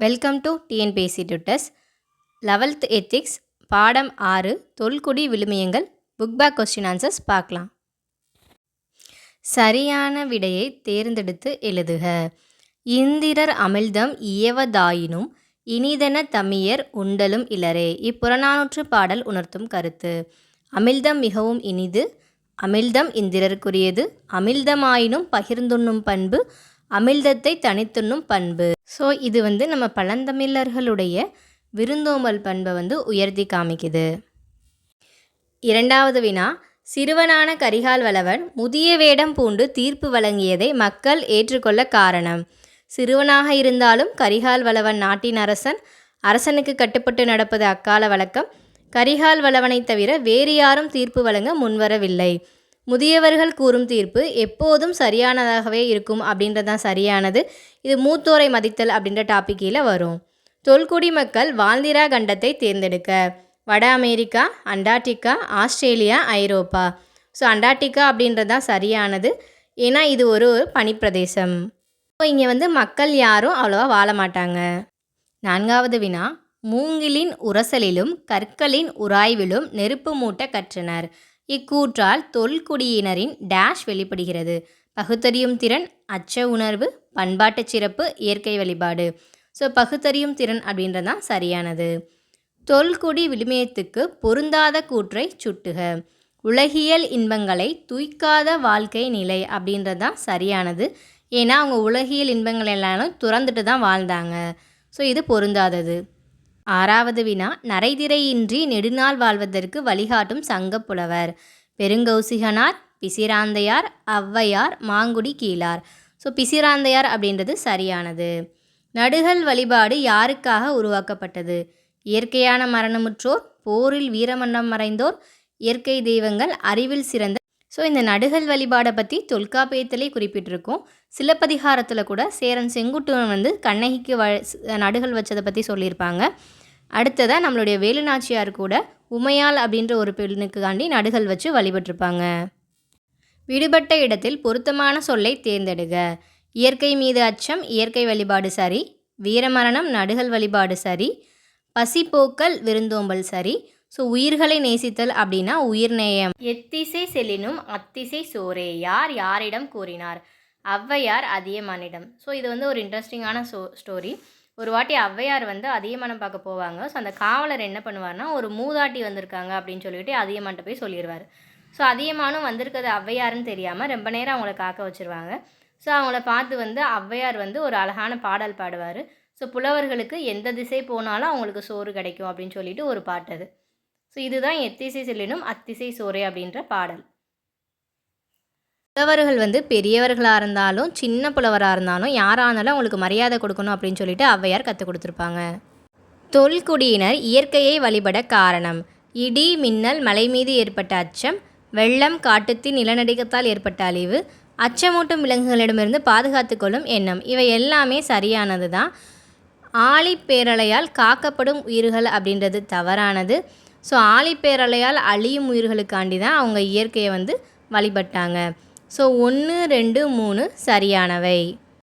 Welcome to TNPSC டுட்டஸ் லெவல்த் ethics பாடம் ஆறு தொல்குடி விழுமியங்கள் புக் பேக் கொஸ்டின் ஆன்சர்ஸ் பார்க்கலாம். சரியான விடையை தேர்ந்தெடுத்து எழுதுக. இந்திரர் அமிழ்தம் இயவதாயினும் இனிதென தமியர் உண்டலும் இலரே. இப்புறநானூற்று பாடல் உணர்த்தும் கருத்து. அமிழ்தம் மிகவும் இனிது அமிழ்தம் இந்திரருக்குரியது அமிழ்தமாயினும் பகிர்ந்துண்ணும் பண்பு அமிழ்தத்தை தனித்துண்ணும் பண்பு. ஸோ இது வந்து நம்ம பழந்தமிழர்களுடைய விருந்தோம்பல் பண்பை வந்து உயர்த்தி காமிக்குது. இரண்டாவது வினா சிறுவனான கரிகால் வளவன் முதிய வேடம் பூண்டு தீர்ப்பு வழங்கியதை மக்கள் ஏற்றுக்கொள்ள காரணம். சிறுவனாக இருந்தாலும் கரிகால் வளவன் நாட்டின் அரசன் அரசனுக்கு கட்டுப்பட்டு நடப்பது அக்கால வழக்கம். கரிகால் வளவனைத் தவிர வேறு யாரும் தீர்ப்பு வழங்க முன்வரவில்லை. முதியவர்கள் கூறும் தீர்ப்பு எப்போதும் சரியானதாகவே இருக்கும் அப்படின்றது தான் சரியானது. இது மூத்தோரை மதித்தல் அப்படின்ற டாபிக் கீழே வரும். தொல்குடி மக்கள் வால்திரா கண்டத்தை தேர்ந்தெடுக்க. வட அமெரிக்கா அண்டார்டிகா ஆஸ்திரேலியா ஐரோப்பா. ஸோ அண்டார்டிகா அப்படின்றது தான் சரியானது. ஏன்னா இது ஒரு பனிப்பிரதேசம். ஸோ இங்கே வந்து மக்கள் யாரும் அவ்வளோவா வாழ மாட்டாங்க. நான்காவது வினா. மூங்கிலின் உரசலிலும் கற்களின் உராய்விலும் நெருப்பு மூட்ட கற்றனர். இக்கூற்றால் தொல்குடியினரின் டேஷ் வெளிப்படுகிறது. பகுத்தறியும் திறன் அச்ச உணர்வு பண்பாட்டு சிறப்பு இயற்கை வழிபாடு. ஸோ பகுத்தறியும் திறன் அப்படின்றது தான் சரியானது. தொல்குடி விழுமியத்துக்கு பொருந்தாத கூற்றை சுட்டுக. உலகியல் இன்பங்களை துய்க்காத வாழ்க்கை நிலை அப்படின்றது தான் சரியானது. ஏன்னா அவங்க உலகியல் இன்பங்கள் எல்லாரும் துறந்துட்டு தான் வாழ்ந்தாங்க. ஸோ இது பொருந்தாதது. ஆறாவது வினா நரைதிரையின்றி நெடுநாள் வாழ்வதற்கு வழிகாட்டும் சங்க புலவர். பெருங்கௌசிகனார் பிசிராந்தையார் ஔவையார் மாங்குடி கீழார். ஸோ பிசிராந்தையார் அப்படின்றது சரியானது. நடுகள் வழிபாடு யாருக்காக உருவாக்கப்பட்டது? இயற்கையான மரணமுற்றோர் போரில் வீரமன்னம் மறைந்தோர் இயற்கை தெய்வங்கள் அறிவில் சிறந்த ஸோ இந்த நடுகள் வழிபாடை பற்றி தொல்காப்பியத்திலே குறிப்பிட்டிருக்கோம். சிலப்பதிகாரத்தில் கூட சேரன் செங்குட்டுவன் வந்து கண்ணகிக்கு வ நடுகள் வச்சதை பற்றி சொல்லியிருப்பாங்க. அடுத்ததாக நம்மளுடைய வேலுநாச்சியார் கூட உமையால் அப்படின்ற ஒரு பெண்ணுக்காண்டி நடுகள் வச்சு வழிபட்டிருப்பாங்க. விடுபட்ட இடத்தில் பொருத்தமான சொல்லை தேர்ந்தெடுக. இயற்கை மீது அச்சம் இயற்கை வழிபாடு சரி. வீரமரணம் நடுகள் வழிபாடு சரி. பசிப்போக்கல் விருந்தோம்பல் சரி. ஸோ உயிர்களை நேசித்தல் அப்படின்னா உயிர்நேயம். எத்திசை செல்லினும் அத்திசை சோரே யார் யாரிடம் கூறினார்? ஔவையார் அதியமானிடம். ஸோ இது வந்து ஒரு இன்ட்ரெஸ்டிங்கான சோ ஸ்டோரி ஒரு வாட்டி ஔவையார் வந்து அதியமானம் பார்க்க போவாங்க. ஸோ அந்த காவலர் என்ன பண்ணுவார்னா ஒரு மூதாட்டி வந்திருக்காங்க அப்படின்னு சொல்லிட்டு அதியமான்ட்ட போய் சொல்லிடுவார் ஸோ அதியமானும் வந்திருக்கிறது ஔவையாருன்னு தெரியாமல் ரொம்ப நேரம் அவங்கள காக்க வச்சுருவாங்க. ஸோ அவங்கள பார்த்து வந்து ஔவையார் வந்து ஒரு அழகான பாடல் பாடுவார். ஸோ புலவர்களுக்கு எந்த திசை போனாலும் அவங்களுக்கு சோறு கிடைக்கும் அப்படின்னு சொல்லிட்டு ஒரு பாட்டு அது ஸோ இதுதான் எத்திசை செல்லினும் அத்திசை சோரை அப்படின்ற பாடல். புலவர்கள் வந்து பெரியவர்களாக இருந்தாலும் சின்ன புலவராக இருந்தாலும் யாரானாலும் அவங்களுக்கு மரியாதை கொடுக்கணும் அப்படின்னு சொல்லிட்டு ஔவையார் கற்றுக் கொடுத்துருப்பாங்க. தொல்குடியினர் இயற்கையை வழிபட காரணம். இடி மின்னல் மலை மீது ஏற்பட்ட அச்சம் வெள்ளம் காட்டுத்தின் நிலநடுக்கத்தால் ஏற்பட்ட அழிவு அச்சமூட்டும் விலங்குகளிடமிருந்து பாதுகாத்து கொள்ளும் எண்ணம். இவை எல்லாமே சரியானது தான் ஆழிப்பேரலையால் காக்கப்படும் உயிர்கள் அப்படின்றது தவறானது. ஸோ ஆழிப்பேரலையால் அழியும் உயிர்களுக்காண்டி தான் அவங்க இயற்கையை வந்து வழிபட்டாங்க. ஸோ ஒன்று ரெண்டு மூணு சரியானவை.